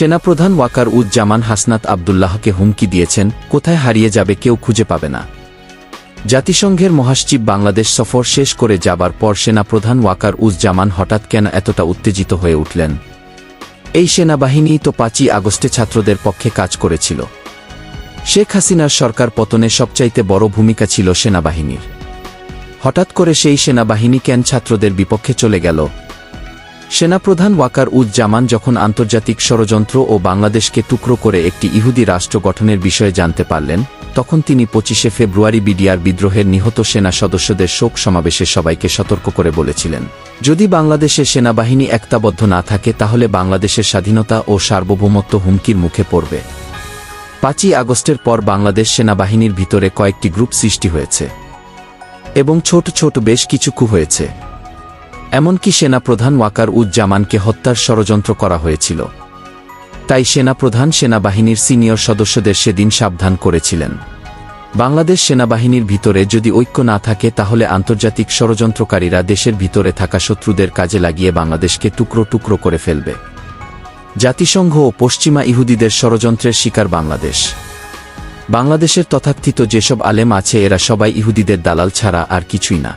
সেনাপ্রধান ওয়াকার উদ জামান হাসনাত আবদুল্লাহকে হুমকি দিয়েছেন, কোথায় হারিয়ে যাবে কেউ খুঁজে পাবে না। জাতিসংঘের মহাসচিব বাংলাদেশ সফর শেষ করে যাবার পর সেনাপ্রধান ওয়াকার উজ জামান হঠাৎ কেন এতটা উত্তেজিত হয়ে উঠলেন? এই সেনাবাহিনী তো পাঁচই আগস্টে ছাত্রদের পক্ষে কাজ করেছিল। শেখ হাসিনার সরকার পতনে সবচাইতে বড় ভূমিকা ছিল সেনাবাহিনীর। হঠাৎ করে সেই সেনাবাহিনী কেন ছাত্রদের বিপক্ষে চলে গেল সেনাপ্রধান ওয়াকার উজ জামান যখন আন্তর্জাতিক ষড়যন্ত্র ও বাংলাদেশকে টুকরো করে একটি ইহুদি রাষ্ট্র গঠনের বিষয়ে জানতে পারলেন, তখন তিনি পঁচিশে ফেব্রুয়ারি বিডিআর বিদ্রোহের নিহত সেনা সদস্যদের শোক সমাবেশে সবাইকে সতর্ক করে বলেছিলেন। যদি বাংলাদেশের সেনাবাহিনী একতাবদ্ধ না থাকে, তাহলে বাংলাদেশের স্বাধীনতা ও সার্বভৌমত্ব হুমকির মুখে পড়বে। পাঁচই আগস্টের পর বাংলাদেশ সেনাবাহিনীর ভিতরে কয়েকটি গ্রুপ সৃষ্টি হয়েছে এবং ছোট ছোট বেশ কিছু কু হয়েছে। এমনকি সেনাপ্রধান ওয়াকার উজ্জামানকে হত্যার ষড়যন্ত্র করা হয়েছিল। তাই সেনাপ্রধান সেনাবাহিনীর সিনিয়র সদস্যদের সেদিন সাবধান করেছিলেন। বাংলাদেশ সেনাবাহিনীর ভিতরে যদি ঐক্য না থাকে, তাহলে আন্তর্জাতিক ষড়যন্ত্রকারীরা দেশের ভিতরে থাকা শত্রুদের কাজে লাগিয়ে বাংলাদেশকে টুকরো টুকরো করে ফেলবে। জাতিসংঘ ও পশ্চিমা ইহুদিদের ষড়যন্ত্রের শিকার বাংলাদেশ। বাংলাদেশের তথাকথিত যেসব আলেম আছে, এরা সবাই ইহুদিদের দালাল ছাড়া আর কিছুই না।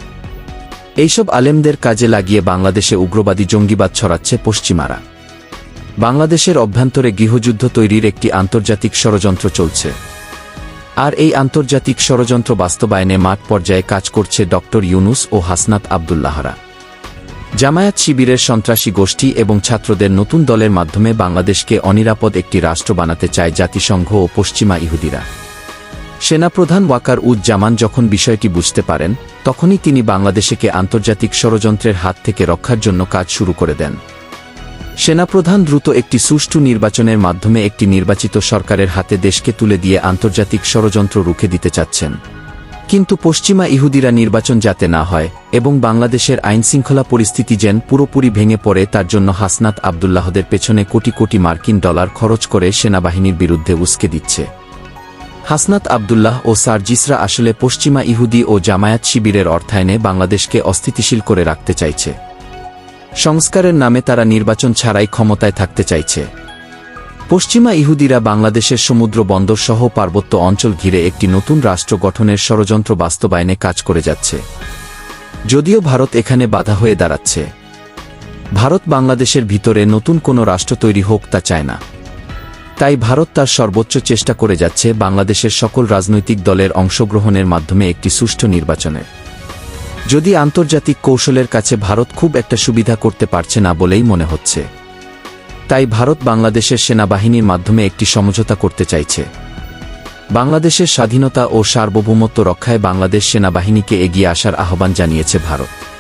এইসব আলেমদের কাজে লাগিয়ে বাংলাদেশে উগ্রবাদী জঙ্গিবাদ ছড়াচ্ছে পশ্চিমারা। বাংলাদেশের অভ্যন্তরে গৃহযুদ্ধ তৈরির একটি আন্তর্জাতিক ষড়যন্ত্র চলছে। আর এই আন্তর্জাতিক ষড়যন্ত্র বাস্তবায়নে মাঠ পর্যায়ে কাজ করছে ডক্টর ইউনুস ও হাসনাত আবদুল্লাহরা। জামায়াত শিবিরের সন্ত্রাসী গোষ্ঠী এবং ছাত্রদের নতুন দলের মাধ্যমে বাংলাদেশকে অনিরাপদ একটি রাষ্ট্র বানাতে চায় জাতিসংঘ ও পশ্চিমা ইহুদিরা। সেনাপ্রধান ওয়াকার উজ জামান যখন বিষয়টি বুঝতে পারেন, তখনই তিনি বাংলাদেশকে আন্তর্জাতিক ষড়যন্ত্রের হাত থেকে রক্ষার জন্য কাজ শুরু করে দেন। সেনাপ্রধান দ্রুত একটি সুষ্ঠু নির্বাচনের মাধ্যমে একটি নির্বাচিত সরকারের হাতে দেশকে তুলে দিয়ে আন্তর্জাতিক ষড়যন্ত্র রুখে দিতে চাচ্ছেন। কিন্তু পশ্চিমা ইহুদিরা নির্বাচন যাতে না হয় এবং বাংলাদেশের আইনশৃঙ্খলা পরিস্থিতি যেন পুরোপুরি ভেঙে পড়ে তার জন্য হাসনাত আবদুল্লাহদের পেছনে কোটি কোটি মার্কিন ডলার খরচ করে সেনাবাহিনীর বিরুদ্ধে উস্কে দিচ্ছে। হাসনাত আবদুল্লাহ ও সার্জিসরা আসলে পশ্চিমা ইহুদি ও জামায়াত শিবিরের অর্থায়নে বাংলাদেশকে অস্থিতিশীল করে রাখতে চাইছে। সংস্কারের নামে তারা নির্বাচন ছাড়াই ক্ষমতায় থাকতে চাইছে। পশ্চিমা ইহুদিরা বাংলাদেশের সমুদ্র বন্দর সহ পার্বত্য অঞ্চল ঘিরে একটি নতুন রাষ্ট্র গঠনের ষড়যন্ত্র বাস্তবায়নে কাজ করে যাচ্ছে। যদিও ভারত এখানে বাধা হয়ে দাঁড়াচ্ছে। ভারত বাংলাদেশের ভিতরে নতুন কোনো রাষ্ট্র তৈরি হোক তা চায় না। তাই ভারত তার সর্বোচ্চ চেষ্টা করে যাচ্ছে বাংলাদেশের সকল রাজনৈতিক দলের অংশগ্রহণের মাধ্যমে একটি সুষ্ঠু নির্বাচনের যদি আন্তর্জাতিক কৌশলের কাছে ভারত খুব একটা সুবিধা করতে পারছে না বলেই মনে হচ্ছে। তাই ভারত বাংলাদেশের সেনাবাহিনীর মাধ্যমে একটি সমঝোতা করতে চাইছে। বাংলাদেশের স্বাধীনতা ও সার্বভৌমত্ব রক্ষায় বাংলাদেশ সেনাবাহিনীকে এগিয়ে আসার আহ্বান জানিয়েছে ভারত।